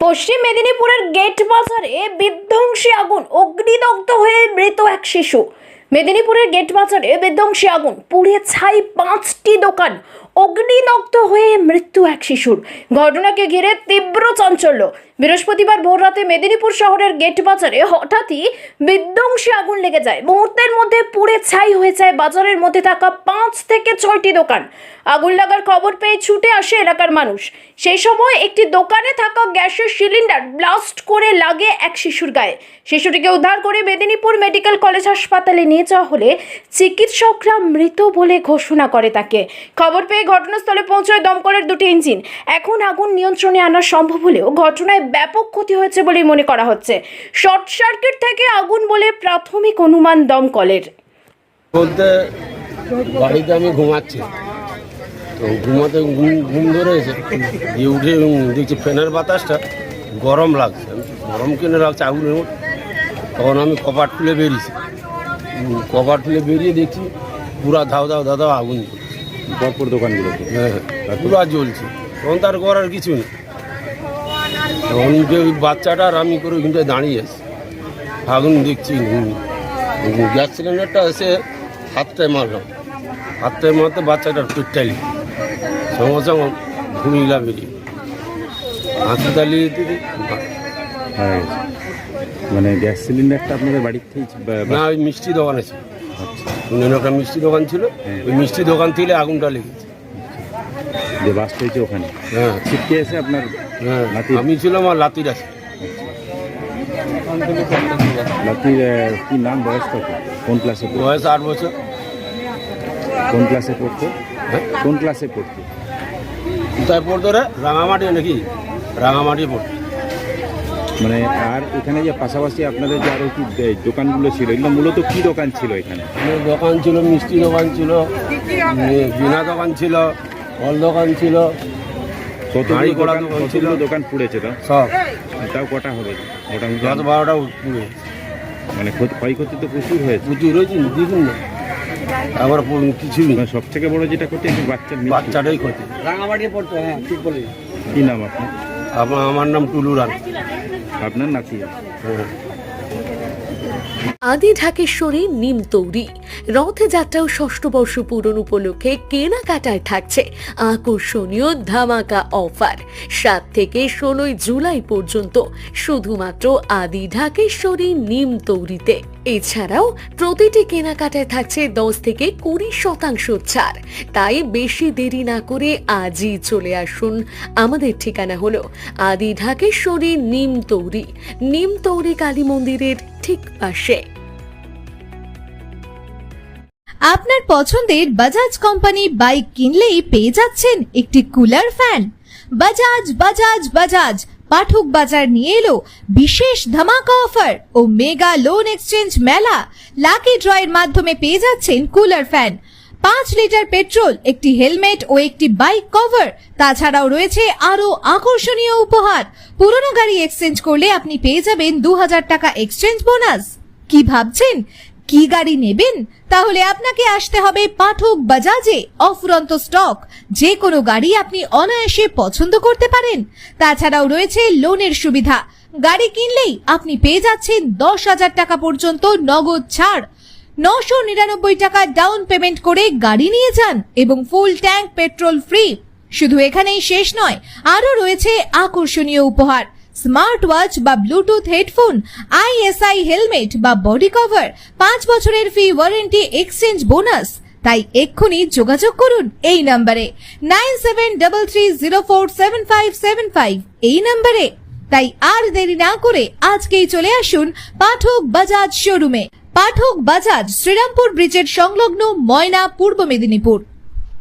পশ্চিম মেদিনীপুরের গেট বাজারে বিধ্বংসী আগুন, অগ্নিদগ্ধ হয়ে মৃত এক শিশু। মেদিনীপুরের গেট বাজারে বিধ্বংসী আগুন, পুড়ে ছাই পাঁচটি দোকান অগ্নিদগ্ধ হয়ে মৃত্যু এক শিশুর। ঘটনাকে ঘিরে তীব্র চাঞ্চল্য। বৃহস্পতিবার ভোররাতে মেদিনীপুর শহরের গেট বাজারে হঠাৎই বিধ্বংসী আগুন লেগে যায়। মুহূর্তের মধ্যে পুড়ে ছাই হয়ে যায় বাজারের মধ্যে থাকা পাঁচ থেকে ছয়টি দোকান। আগুন লাগার খবর পেয়ে ছুটে আসে এলাকার মানুষ। সেই সময় একটি দোকানে থাকা গ্যাসের সিলিন্ডার ব্লাস্ট করে লাগে এক শিশুর গায়ে। শিশুটিকে উদ্ধার করে মেদিনীপুর মেডিকেল কলেজ হাসপাতালে নিয়ে যাওয়া হলে চিকিৎসকরা মৃত বলে ঘোষণা করে তাকে। খবর পেয়ে ঘটনাস্থলে পৌঁছয় দমকলের দুটি ইঞ্জিন। এখন আগুন নিয়ন্ত্রণে আনা সম্ভব হলেও ঘটনায় ব্যাপক ক্ষতি হয়েছে বলেই মনে করা হচ্ছে। শর্ট সার্কিট থেকে আগুন বলে প্রাথমিক অনুমান দমকলের। বলতে বাড়িতে আমি ঘুমাচ্ছি। ঘুমাতে ঘুম ঘুম ধরেছে উঠে দেখছি ফ্যানের বাতাসটা গরম লাগছে। গরম কেনে লাগছে? আগুনের তখন আমি কপাট খুলে বেরিয়েছি। কপাট খুলে বেরিয়ে দেখছি পুরা ধাও ধাও ধাও আগুন। পরপর দোকানগুলোতে হ্যাঁ পুরা জ্বলছে। তখন তার করার কিছু নেই। তখন যে ওই বাচ্চাটা আর আমি করে ওইখানটায় দাঁড়িয়ে আছি। আগুন দেখছি গ্যাস সিলিন্ডারটা এসে হাতটায় মারলাম। হাতটায় মারতে বাচ্চাটার পেটটাই সঙ্গে সঙ্গে ভূমিকা বেরিয়ে। হাসপাতালে দিই। মানে গ্যাস সিলিন্ডারটা আপনাদের বাড়ির থেকে না ওই মিষ্টি দোকান আছে অন্য একটা মিষ্টি দোকান ছিল হ্যাঁ। ওই মিষ্টি দোকান থেকে আগুনটা লেগেছে। যে হয়েছে ওখানে? হ্যাঁ। ছিটকে আপনার হ্যাঁ? আমি ছিলাম আর লাতির আছে। লাতির আহ, কি নাম বয়স কত? কোন ক্লাসে বয়স আট বছর। কোন ক্লাসে পড়তো? হ্যাঁ? কোন ক্লাসে পড়তো? কোথায় পড়তো রে রাঙামাটি নাকি? রাঙামাটি পড়তো। মানে আর এখানে যে পাশাপাশি আপনাদের যে আরও কি দোকানগুলো ছিল এগুলো মূলত কি দোকান ছিল এখানে? দোকান ছিল মিষ্টি দোকান ছিল বিনা দোকান ছিল ফল দোকান ছিল কতগুলো হাঁড়ি দোকান দোকান ছিল। দোকান পুড়েছে তো? সব। তাও কটা হবে? মোটামুটি দশ বারোটা পুড়ে। মানে ক্ষতি- ক্ষয়ক্ষতি তো প্রচুর হয়েছে। প্রচুর হয়েছে না, দেখুন না। আবার কিছুই নেই। মানে সব থেকে বড় যেটা ক্ষতি মৃত্যু। বাচ্চাটাই ক্ষতি। রাঙামাটি পড়তো হ্যাঁ ঠিক বলে কি নাম আপনার? আমার আমার নাম টুলু রান আপনার নাতি হ্যাঁ আদি ঢাকেশ্বরী নিমতৌরি রথযাত্রা ও ষষ্ঠ বর্ষ পূরণ উপলক্ষে কেনাকাটায় থাকছে আকর্ষণীয় ধামাকা অফার। সাত থেকে ষোলোই জুলাই পর্যন্ত শুধুমাত্র আদি ঢাকেশ্বরী নিমতৌরিতে এছাড়াও প্রতিটি কেনাকাটায় থাকছে দশ থেকে কুড়ি শতাংশ ছাড়। তাই বেশি দেরি না করে আজই চলে আসুন। আমাদের ঠিকানা হলো আদি ঢাকেশ্বরী নিমতৌরি নিমতৌরি কালী মন্দিরের ঠিক পাশে। আপনার পছন্দের বাজাজ কোম্পানি বাইক কিনলেই পেয়ে যাচ্ছেন একটি কুলার ফ্যান বাজাজ বাজাজ বাজাজ পাঠক বাজার নিয়ে এলো বিশেষ ধামাকা অফার ও মেগা লোন এক্সচেঞ্জ মেলা। লাকি ড্রয়ের মাধ্যমে পেয়ে যাচ্ছেন কুলার ফ্যান পাঁচ লিটার পেট্রোল, একটি হেলমেট ও একটি বাইক কভার তাছাড়াও রয়েছে আরও আকর্ষণীয় উপহার। পুরনো গাড়ি এক্সচেঞ্জ করলে আপনি পেয়ে যাবেন দু হাজার টাকা এক্সচেঞ্জ বোনাস কি ভাবছেন? কি গাড়ি নেবেন? তাহলে আপনাকে আসতে হবে পাঠক বাজাজে, অফুরন্ত স্টক। যে কোনো গাড়ি আপনি অনায়াসে পছন্দ করতে পারেন। তাছাড়াও রয়েছে লোনের সুবিধা। গাড়ি কিনলেই আপনি পেয়ে যাচ্ছেন দশ হাজার টাকা পর্যন্ত নগদ ছাড়। নশো নিরানব্বই টাকা ডাউন পেমেন্ট করে গাড়ি নিয়ে যান এবং ফুল ট্যাঙ্ক পেট্রোল ফ্রি। শুধু এখানেই শেষ নয়, আরও রয়েছে আকর্ষণীয় উপহার। স্মার্ট ওয়াচ বা ব্লুটুথ হেডফোন আইএসআই হেলমেট বা বডি কভার, পাঁচ বছরের ফি ওয়ারেন্টি এক্সচেঞ্জ বোনাস। তাই এক্ষুনি যোগাযোগ করুন এই নম্বরে। Nine seven double three zero four seven five seven five এই নম্বরে। তাই আর দেরি না করে আজকেই চলে আসুন পাঠক বাজাজ শোরুমে। পাঠক বাজাজ শ্রীরামপুর ব্রিজের সংলগ্ন ময়না পূর্ব মেদিনীপুর।